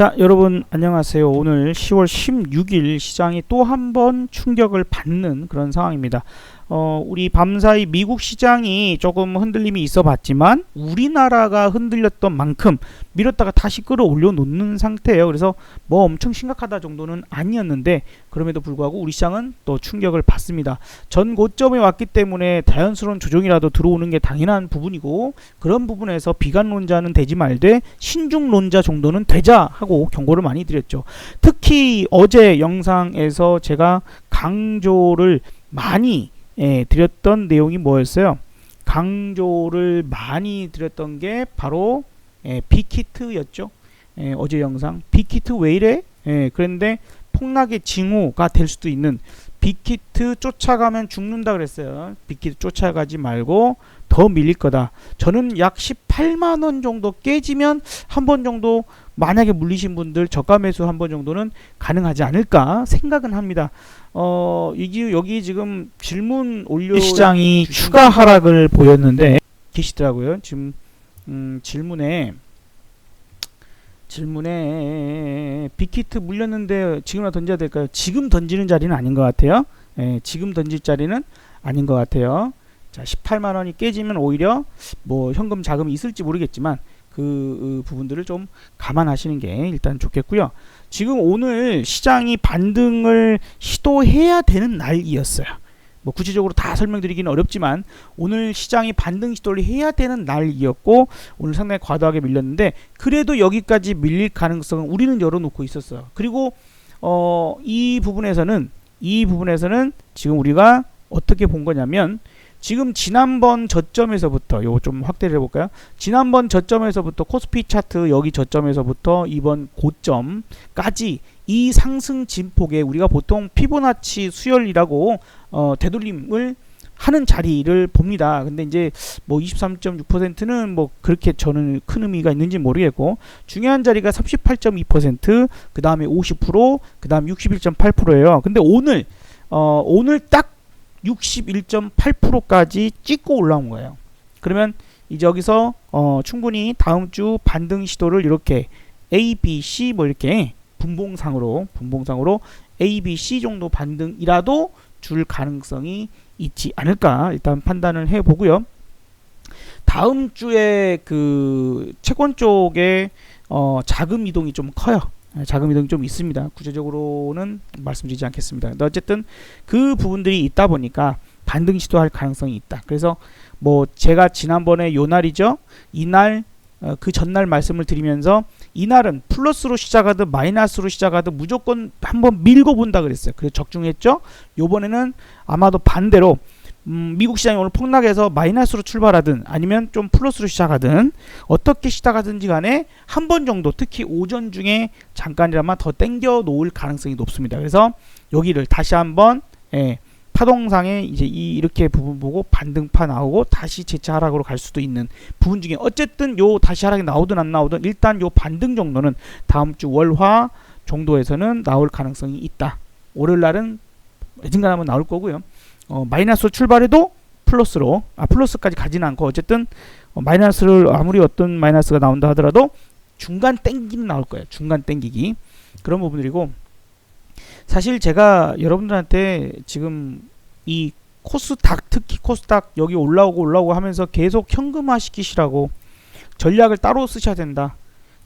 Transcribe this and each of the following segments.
자, 여러분 안녕하세요. 오늘 10월 16일 시장이 또 한 번 충격을 받는 그런 상황입니다. 어, 우리 밤사이 미국 시장이 조금 흔들림이 있어 봤지만 우리나라가 흔들렸던 만큼 밀었다가 다시 끌어올려 놓는 상태예요. 그래서 뭐 엄청 심각하다 정도는 아니었는데 그럼에도 불구하고 우리 시장은 또 충격을 받습니다. 전 고점에 왔기 때문에 자연스러운 조정이라도 들어오는 게 당연한 부분이고 그런 부분에서 비관론자는 되지 말되 신중론자 정도는 되자 하고 경고를 많이 드렸죠. 특히 어제 영상에서 제가 강조를 많이 예, 드렸던 내용이 뭐였어요? 강조를 많이 드렸던 게 바로 예, 빅히트였죠. 예, 어제 영상 빅히트 왜 이래? 예, 그런데 폭락의 징후가 될 수도 있는 빅히트 쫓아가면 죽는다 그랬어요. 빅히트 쫓아가지 말고 더 밀릴 거다. 저는 약 18만 원 정도 깨지면 한 번 정도 만약에 물리신 분들 저가 매수 한 번 정도는 가능하지 않을까 생각은 합니다. 어, 이게 여기 지금 질문 올려 시장이 추가 하락을 보였는데 계시더라고요. 지금 음, 질문에 질문에 빅히트 물렸는데 지금이나 던져야 될까요? 지금 던지는 자리는 아닌 것 같아요. 예, 지금 던질 자리는 아닌 것 같아요. 자, 18만 원이 깨지면 오히려 뭐 현금 자금이 있을지 모르겠지만 그, 그 부분들을 좀 감안하시는 게 일단 좋겠고요. 지금 오늘 시장이 반등을 시도해야 되는 날이었어요. 뭐 구체적으로 다 설명드리기는 어렵지만 오늘 시장이 반등 시도를 해야 되는 날이었고 오늘 상당히 과도하게 밀렸는데 그래도 여기까지 밀릴 가능성은 우리는 열어놓고 있었어요. 그리고 어, 이 부분에서는 이 부분에서는 지금 우리가 어떻게 본 거냐면 지금 지난번 저점에서부터 요거 좀 확대를 해볼까요? 지난번 저점에서부터 코스피 차트 여기 저점에서부터 이번 고점까지 이 상승 진폭에 우리가 보통 피보나치 수열이라고 어, 되돌림을 하는 자리를 봅니다. 근데 이제 뭐 23.6%는 뭐 그렇게 저는 큰 의미가 있는지 모르겠고 중요한 자리가 38.2%, 그 다음에 50%, 그 다음 61.8%예요. 근데 오늘 어, 오늘 딱 61.8%까지 찍고 올라온 거예요. 그러면 이제 여기서 어, 충분히 다음 주 반등 시도를 이렇게 A, B, C 뭐 이렇게 분봉상으로 분봉상으로 A, B, C 정도 반등이라도 줄 가능성이 있지 않을까 일단 판단을 해 보고요. 다음 주에 그 채권 쪽에 어, 자금 이동이 좀 커요. 자금 이동이 좀 있습니다. 구체적으로는 말씀드리지 않겠습니다. 근데 어쨌든 그 부분들이 있다 보니까 반등 시도할 가능성이 있다. 그래서 뭐 제가 지난번에 요 날이죠. 이날 어, 그 전날 말씀을 드리면서 이날은 플러스로 시작하든 마이너스로 시작하든 무조건 한번 밀고 본다 그랬어요. 그래서 적중했죠. 요번에는 아마도 반대로 음, 미국 시장이 오늘 폭락해서 마이너스로 출발하든 아니면 좀 플러스로 시작하든 어떻게 시작하든지 간에 한 번 정도 특히 오전 중에 잠깐이라마 더 땡겨 놓을 가능성이 높습니다. 그래서 여기를 다시 한번 예, 파동상에 이제 이 이렇게 부분 보고 반등파 나오고 다시 재차 하락으로 갈 수도 있는 부분 중에 어쨌든 요 다시 하락이 나오든 안 나오든 일단 요 반등 정도는 다음 주 월화 정도에서는 나올 가능성이 있다. 월요일 날은 어딘가 하면 나올 거고요. 어, 마이너스로 출발해도 플러스로 아 플러스까지 가지는 않고 어쨌든 어, 마이너스를 아무리 어떤 마이너스가 나온다 하더라도 중간 땡기는 나올 거예요. 중간 땡기기 그런 부분들이고 사실 제가 여러분들한테 지금 이 코스닥 특히 코스닥 여기 올라오고 올라오고 하면서 계속 현금화 시키시라고 전략을 따로 쓰셔야 된다.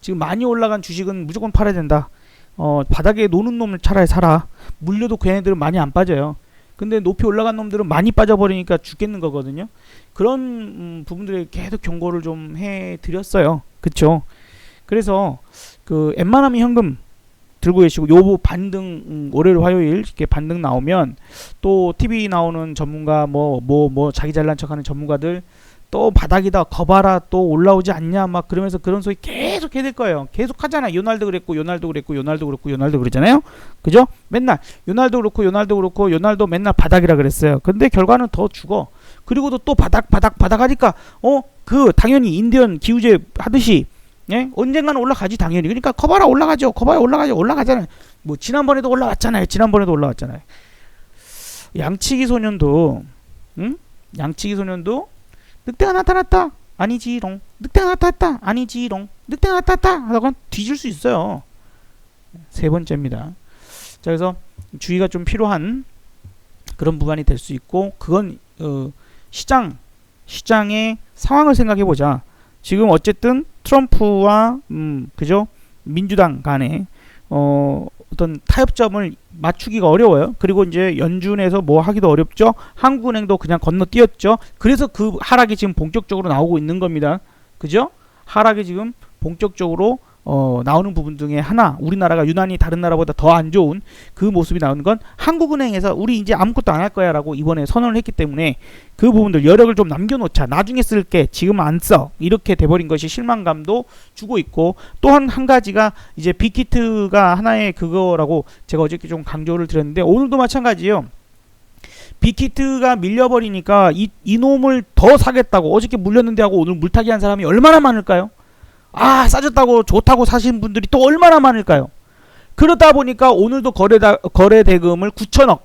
지금 많이 올라간 주식은 무조건 팔아야 된다. 어, 바닥에 노는 놈을 차라리 사라. 물려도 걔네들은 많이 안 빠져요. 근데 높이 올라간 놈들은 많이 빠져버리니까 죽겠는 거거든요. 그런 음, 부분들에 계속 경고를 좀 해드렸어요. 그쵸? 그래서 그 웬만하면 현금 들고 계시고 요 반등 음, 월요일 화요일 이렇게 반등 나오면 또 TV 나오는 전문가 뭐 뭐뭐 자기 잘난 척하는 전문가들 또 바닥이다 거봐라 또 올라오지 않냐 막 그러면서 그런 소리 계속 해야 될 거예요. 계속 하잖아. 요날도 그랬고 요날도 그랬고 요날도 그랬고 요날도 그랬잖아요. 그죠? 맨날 요날도 그렇고 요날도 그렇고 요날도 맨날 바닥이라 그랬어요. 근데 결과는 더 죽어. 그리고도 또 바닥 바닥 바닥 하니까 어 그 당연히 인디언 기우제 하듯이 예? 언젠가는 올라가지 당연히. 그러니까 커봐라 올라가죠. 커봐야 올라가죠. 올라가잖아요. 뭐 지난번에도 올라왔잖아요. 지난번에도 올라왔잖아요. 양치기 소년도 응? 양치기 소년도 늑대가 나타났다. 아니지롱. 늑대가 나타났다. 아니지롱. 늑대가 나타났다. 하다가 뒤질 수 있어요. 세 번째입니다. 자, 그래서 주의가 좀 필요한 그런 부분이 될 수 있고 그건 어, 시장 시장의 상황을 생각해 보자. 지금 어쨌든 트럼프와 음, 그죠? 민주당 간에 어, 어떤 타협점을 맞추기가 어려워요. 그리고 이제 연준에서 뭐 하기도 어렵죠. 한국은행도 그냥 건너뛰었죠. 그래서 그 하락이 지금 본격적으로 나오고 있는 겁니다. 그죠? 하락이 지금 본격적으로 어, 나오는 부분 중에 하나 우리나라가 유난히 다른 나라보다 더 안 좋은 그 모습이 나오는 건 한국은행에서 우리 이제 아무것도 안 할 거야 라고 이번에 선언을 했기 때문에 그 부분들 여력을 좀 남겨놓자 나중에 쓸게 지금 안 써 이렇게 돼버린 것이 실망감도 주고 있고 또한 한 가지가 이제 빅히트가 하나의 그거라고 제가 어저께 좀 강조를 드렸는데 오늘도 마찬가지예요. 빅히트가 밀려버리니까 이, 이놈을 더 사겠다고 어저께 물렸는데 하고 오늘 물타기 한 사람이 얼마나 많을까요? 아 싸졌다고 좋다고 사신 분들이 또 얼마나 많을까요? 그러다 보니까 오늘도 거래다, 거래 대금을 9천억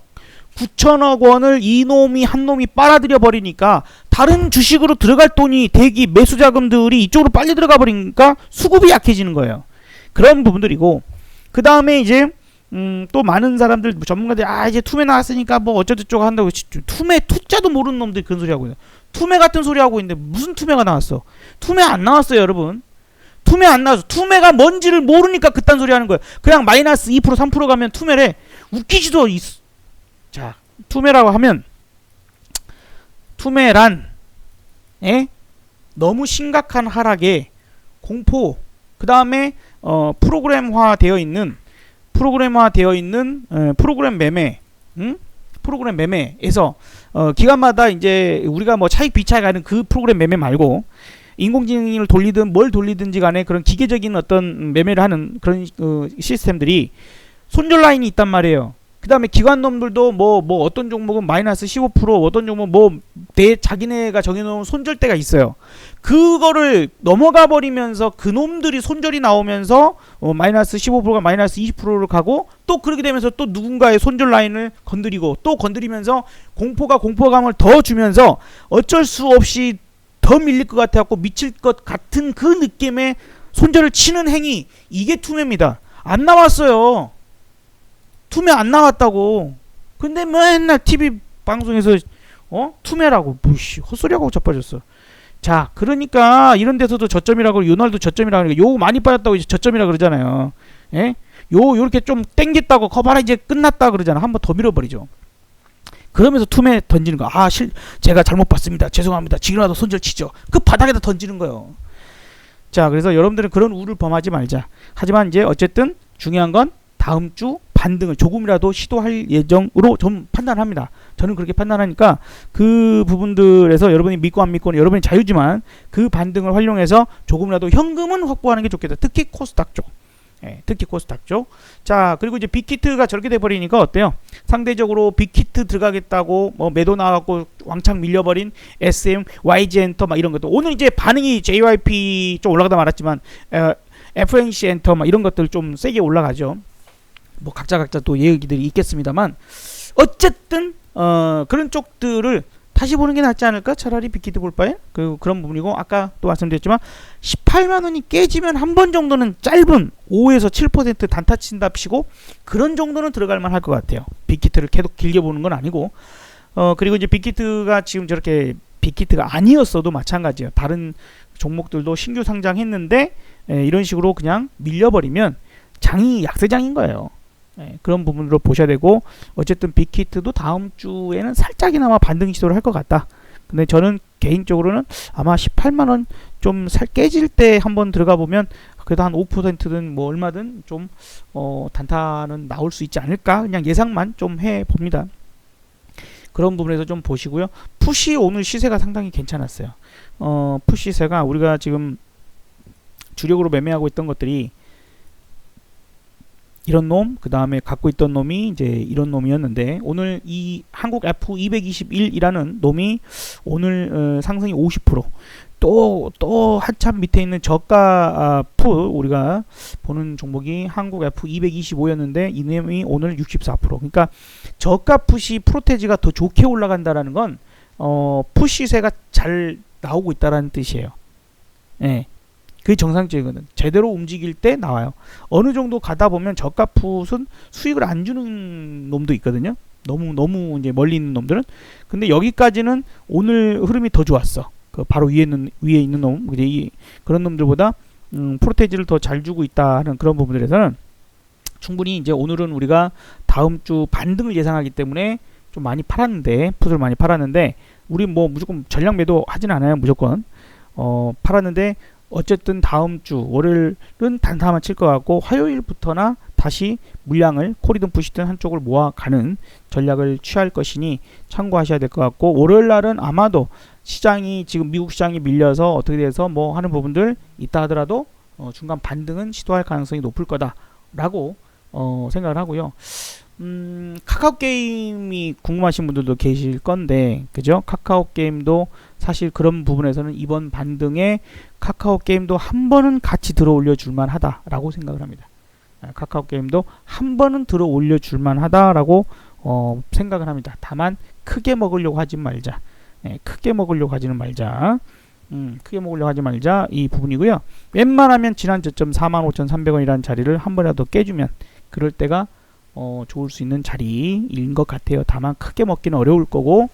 9천억 원을 이놈이 한 놈이 빨아들여 버리니까 다른 주식으로 들어갈 돈이 대기 매수 자금들이 이쪽으로 빨리 들어가 버리니까 수급이 약해지는 거예요. 그런 부분들이고 그 다음에 이제 음, 또 많은 사람들 전문가들이 아 이제 투매 나왔으니까 뭐 어쩌고저쩌고 한다고 투매 투자도 모르는 놈들이 그런 소리 하고 있어요. 투매 같은 소리 하고 있는데 무슨 투매가 나왔어? 투매 안 나왔어요, 여러분. 투매 안 나와서 투매가 뭔지를 모르니까 그딴 소리 하는 거예요. 그냥 마이너스 2% 3% 가면 투매래. 웃기지도 있. 자, 투매라고 하면 투매란 에 너무 심각한 하락에 공포 그 다음에 어, 프로그램화 되어 있는 프로그램화 되어 있는 에, 프로그램 매매 응? 프로그램 매매에서 어, 기간마다 이제 우리가 뭐 차익 비차익 하는 그 프로그램 매매 말고 인공지능을 돌리든 뭘 돌리든지 간에 그런 기계적인 어떤 매매를 하는 그런 어, 시스템들이 손절 라인이 있단 말이에요. 그 다음에 기관 놈들도 뭐, 뭐 어떤 종목은 마이너스 15% 어떤 종목은 뭐 내 자기네가 정해놓은 손절대가 있어요. 그거를 넘어가 버리면서 그 놈들이 손절이 나오면서 어, 마이너스 15%가 마이너스 20%를 가고 또 그렇게 되면서 또 누군가의 손절 라인을 건드리고 또 건드리면서 공포가 공포감을 더 주면서 어쩔 수 없이 더 밀릴 것 같아갖고 미칠 것 같은 그 느낌의 손절을 치는 행위 이게 투매입니다. 안 나왔어요. 투매 안 나왔다고. 근데 맨날 TV 방송에서 어 투매라고 뭐씨 헛소리하고 자빠졌어. 자 그러니까 이런 데서도 저점이라고 요날도 저점이라고 그러니까 요 많이 빠졌다고 이제 저점이라 그러잖아요. 예? 요 요렇게 좀 땡겼다고 거봐라 이제 끝났다 그러잖아. 한번 더 밀어버리죠. 그러면서 툼에 던지는 거. 아, 실 제가 잘못 봤습니다. 죄송합니다. 지금이라도 손절 치죠. 그 바닥에다 던지는 거예요. 자, 그래서 여러분들은 그런 우를 범하지 말자. 하지만 이제 어쨌든 중요한 건 다음 주 반등을 조금이라도 시도할 예정으로 좀 판단합니다. 저는 그렇게 판단하니까 그 부분들에서 여러분이 믿고 안 믿고는 여러분이 자유지만 그 반등을 활용해서 조금이라도 현금은 확보하는 게 좋겠다. 특히 코스닥 쪽. 예, 특히 코스닥 쪽. 자, 그리고 이제 빅히트가 저렇게 돼버리니까 어때요? 상대적으로 빅히트 들어가겠다고 뭐 매도 나갖고 왕창 밀려버린 SM, YG 엔터 막 이런 것도 오늘 이제 반응이 JYP 좀 올라가다 말았지만 어, FNC 엔터 막 이런 것들 좀 세게 올라가죠. 뭐 각자 각자 또 얘기들이 있겠습니다만 어쨌든 어, 그런 쪽들을 다시 보는 게 낫지 않을까? 차라리 빅히트 볼 바에 그 그런 부분이고 아까 또 말씀드렸지만 18만 원이 깨지면 한 번 정도는 짧은 5에서 7% 단타 친답시고 그런 정도는 들어갈 만할 것 같아요. 빅히트를 계속 길게 보는 건 아니고 어 그리고 이제 빅히트가 지금 저렇게 빅히트가 아니었어도 마찬가지예요. 다른 종목들도 신규 상장했는데 에, 이런 식으로 그냥 밀려버리면 장이 약세장인 거예요. 예, 그런 부분으로 보셔야 되고 어쨌든 빅히트도 다음 주에는 살짝이나마 반등 시도를 할 것 같다. 근데 저는 개인적으로는 아마 18만 원 좀 살 깨질 때 한번 들어가 보면 그래도 한 5%든 뭐 얼마든 좀 어, 단타는 나올 수 있지 않을까 그냥 예상만 좀 해 봅니다. 그런 부분에서 좀 보시고요. 푸시 오늘 시세가 상당히 괜찮았어요. 어, 푸시세가 우리가 지금 주력으로 매매하고 있던 것들이 이런 놈, 그 다음에 갖고 있던 놈이 이제 이런 놈이었는데 오늘 이 한국 F221이라는 놈이 오늘 어, 상승이 50%. 또, 또 한참 밑에 있는 저가 아, 푸 우리가 보는 종목이 한국 F225였는데 이 놈이 오늘 64%. 그러니까 저가 푸시 프로테지가 더 좋게 올라간다라는 건 어, 푸시세가 잘 나오고 있다라는 뜻이에요. 예. 그게 정상적이거든. 제대로 움직일 때 나와요. 어느 정도 가다 보면 저가 풋은 수익을 안 주는 놈도 있거든요. 너무 너무 이제 멀리 있는 놈들은. 근데 여기까지는 오늘 흐름이 더 좋았어. 그 바로 위에 있는 위에 있는 놈, 이제 이 그런 놈들보다 음, 프로테이지를 더 잘 주고 있다 하는 그런 부분들에서는 충분히 이제 오늘은 우리가 다음 주 반등을 예상하기 때문에 좀 많이 팔았는데 풋을 많이 팔았는데 우리 뭐 무조건 전량 매도 하진 않아요 무조건 어 팔았는데 어쨌든 다음 주 월요일은 단타만 칠 것 같고 화요일부터나 다시 물량을 콜이든 푸시든 한쪽을 모아가는 전략을 취할 것이니 참고하셔야 될 것 같고 월요일 날은 아마도 시장이 지금 미국 시장이 밀려서 어떻게 돼서 뭐 하는 부분들 있다 하더라도 어 중간 반등은 시도할 가능성이 높을 거다라고 어 생각을 하고요. 음, 카카오 게임이 궁금하신 분들도 계실 건데, 그죠? 카카오 게임도 사실 그런 부분에서는 이번 반등에 카카오 게임도 한 번은 같이 들어 올려 줄만 하다라고 생각을 합니다. 아, 카카오 게임도 한 번은 들어 올려 줄만 하다라고 어, 생각을 합니다. 다만 크게 먹으려고 하지 말자. 예, 크게 먹으려고 하지는 말자. 음, 크게 먹으려고 하지 말자. 이 부분이고요. 웬만하면 지난 저점 45,300원이라는 자리를 한 번이라도 깨주면 그럴 때가 어, 좋을 수 있는 자리인 것 같아요. 다만 크게 먹기는 어려울 거고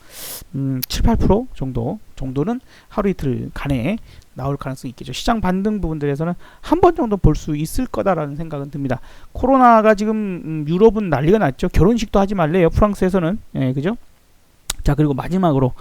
음, 7, 8% 정도 정도는 하루 이틀 간에 나올 가능성이 있겠죠. 시장 반등 부분들에서는 한 번 정도 볼 수 있을 거다라는 생각은 듭니다. 코로나가 지금 음, 유럽은 난리가 났죠. 결혼식도 하지 말래요. 프랑스에서는 예, 그죠? 자 그리고 마지막으로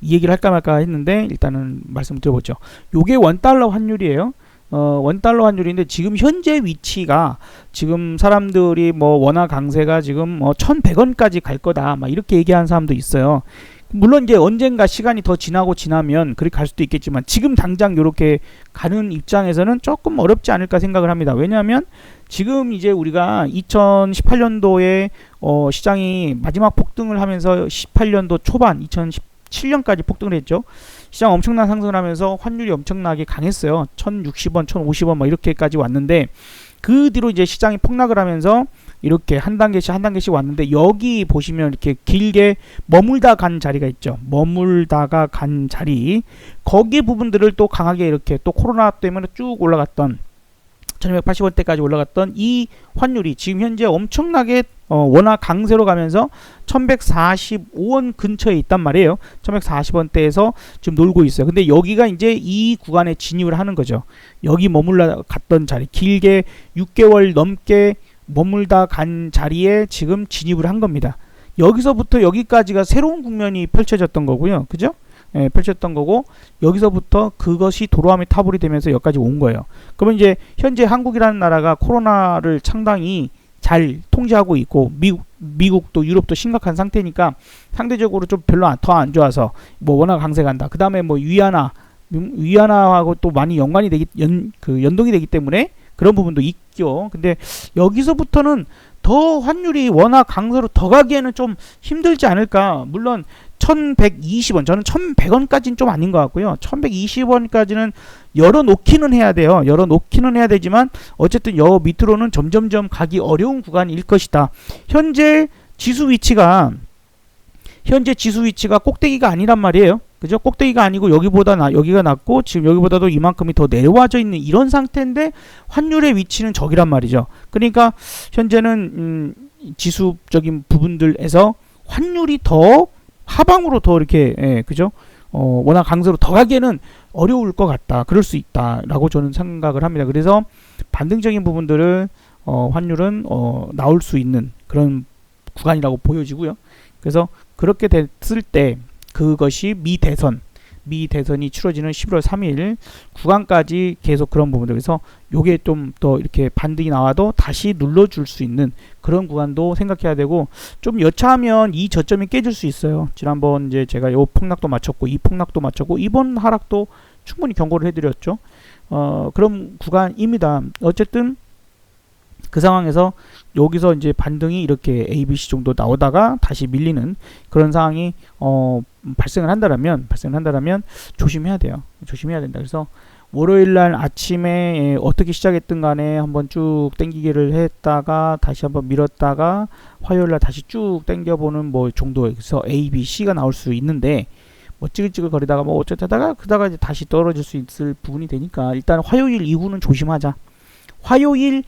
이 얘기를 할까 말까 했는데 일단은 말씀 드려보죠. 요게 원달러 환율이에요. 어, 원달러 환율인데 지금 현재 위치가 지금 사람들이 뭐 원화 강세가 지금 뭐 1,100원까지 갈 거다 막 이렇게 얘기하는 사람도 있어요. 물론 이제 언젠가 시간이 더 지나고 지나면 그렇게 갈 수도 있겠지만 지금 당장 이렇게 가는 입장에서는 조금 어렵지 않을까 생각을 합니다. 왜냐하면 지금 이제 우리가 2018년도에 어 시장이 마지막 폭등을 하면서 18년도 초반 2017년까지 폭등을 했죠. 시장 엄청난 상승을 하면서 환율이 엄청나게 강했어요. 1060원, 1050원 막 이렇게까지 왔는데 그 뒤로 이제 시장이 폭락을 하면서 이렇게 한 단계씩 한 단계씩 왔는데 여기 보시면 이렇게 길게 머물다 간 자리가 있죠. 머물다가 간 자리 거기 부분들을 또 강하게 이렇게 또 코로나 때문에 쭉 올라갔던 1280원대까지 올라갔던 이 환율이 지금 현재 엄청나게 어, 원화 강세로 가면서 1145원 근처에 있단 말이에요. 1140원대에서 지금 놀고 있어요. 근데 여기가 이제 이 구간에 진입을 하는 거죠. 여기 머물러 갔던 자리, 길게 6개월 넘게 머물다 간 자리에 지금 진입을 한 겁니다. 여기서부터 여기까지가 새로운 국면이 펼쳐졌던 거고요. 그죠? 예, 펼쳤던 거고 여기서부터 그것이 도로함이 타불이 되면서 여기까지 온 거예요. 그러면 이제 현재 한국이라는 나라가 코로나를 상당히 잘 통제하고 있고 미국 미국도 유럽도 심각한 상태니까 상대적으로 좀 별로 더 안 좋아서 뭐 워낙 강세 간다. 그 다음에 뭐 위안화 위안화하고 또 많이 연관이 되기 연 그 연동이 되기 때문에 그런 부분도 있죠. 근데 여기서부터는 더 환율이 워낙 강세로 더 가기에는 좀 힘들지 않을까. 물론 1120원. 저는 1100원까지는 좀 아닌 것 같고요. 1120원까지는 열어놓기는 해야 돼요. 열어놓기는 해야 되지만 어쨌든 여 밑으로는 점점점 가기 어려운 구간일 것이다. 현재 지수 위치가 현재 지수 위치가 꼭대기가 아니란 말이에요. 그죠? 꼭대기가 아니고 여기보다 나, 여기가 낮고 지금 여기보다도 이만큼이 더 내려와져 있는 이런 상태인데 환율의 위치는 저기란 말이죠. 그러니까 현재는 음, 지수적인 부분들에서 환율이 더 하방으로 더 이렇게 예, 그죠? 어, 워낙 강세로 더 가기에는 어려울 것 같다. 그럴 수 있다라고 저는 생각을 합니다. 그래서 반등적인 부분들을 어, 환율은 어, 나올 수 있는 그런 구간이라고 보여지고요. 그래서 그렇게 됐을 때 그것이 미 대선 미 대선이 치러지는 11월 3일 구간까지 계속 그런 부분들에서 요게 좀 더 이렇게 반등이 나와도 다시 눌러줄 수 있는 그런 구간도 생각해야 되고 좀 여차하면 이 저점이 깨질 수 있어요. 지난번 이제 제가 요 폭락도 맞췄고 이 폭락도 맞췄고 이번 하락도 충분히 경고를 해드렸죠. 어 그런 구간입니다. 어쨌든 그 상황에서 여기서 이제 반등이 이렇게 ABC 정도 나오다가 다시 밀리는 그런 상황이 어 발생을 한다라면 발생을 한다라면 조심해야 돼요. 조심해야 된다. 그래서 월요일 날 아침에 어떻게 시작했든 간에 한번 쭉 땡기기를 했다가 다시 한번 밀었다가 화요일 날 다시 쭉 땡겨보는 뭐 정도에서 A, B, C가 나올 수 있는데 뭐 찌글찌글 거리다가 뭐 어쩌다가 그다가 이제 다시 떨어질 수 있을 부분이 되니까 일단 화요일 이후는 조심하자. 화요일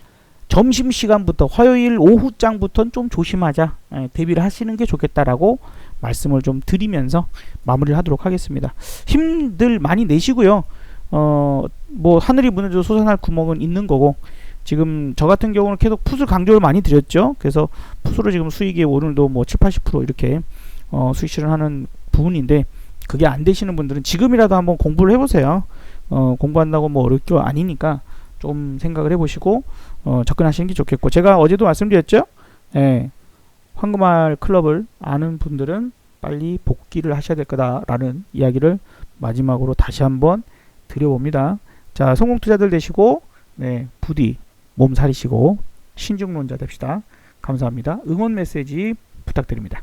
점심 시간부터 화요일 오후장부터는 좀 조심하자. 예, 대비를 하시는 게 좋겠다라고 말씀을 좀 드리면서 마무리를 하도록 하겠습니다. 힘들 많이 내시고요. 어, 뭐 하늘이 무너져 솟아날 구멍은 있는 거고 지금 저 같은 경우는 계속 풋을 강조를 많이 드렸죠. 그래서 풋으로 지금 수익이 오늘도 뭐 7, 80% 이렇게 어, 수익 실현하는 부분인데 그게 안 되시는 분들은 지금이라도 한번 공부를 해보세요. 어, 공부한다고 뭐 어려울 게 아니니까 좀 생각을 해보시고 어, 접근하시는 게 좋겠고 제가 어제도 말씀드렸죠. 예, 황금알 클럽을 아는 분들은 빨리 복귀를 하셔야 될 거다라는 이야기를 마지막으로 다시 한번 드려봅니다. 자, 성공 투자들 되시고 네, 부디 몸 사리시고 신중론자 됩시다. 감사합니다. 응원 메시지 부탁드립니다.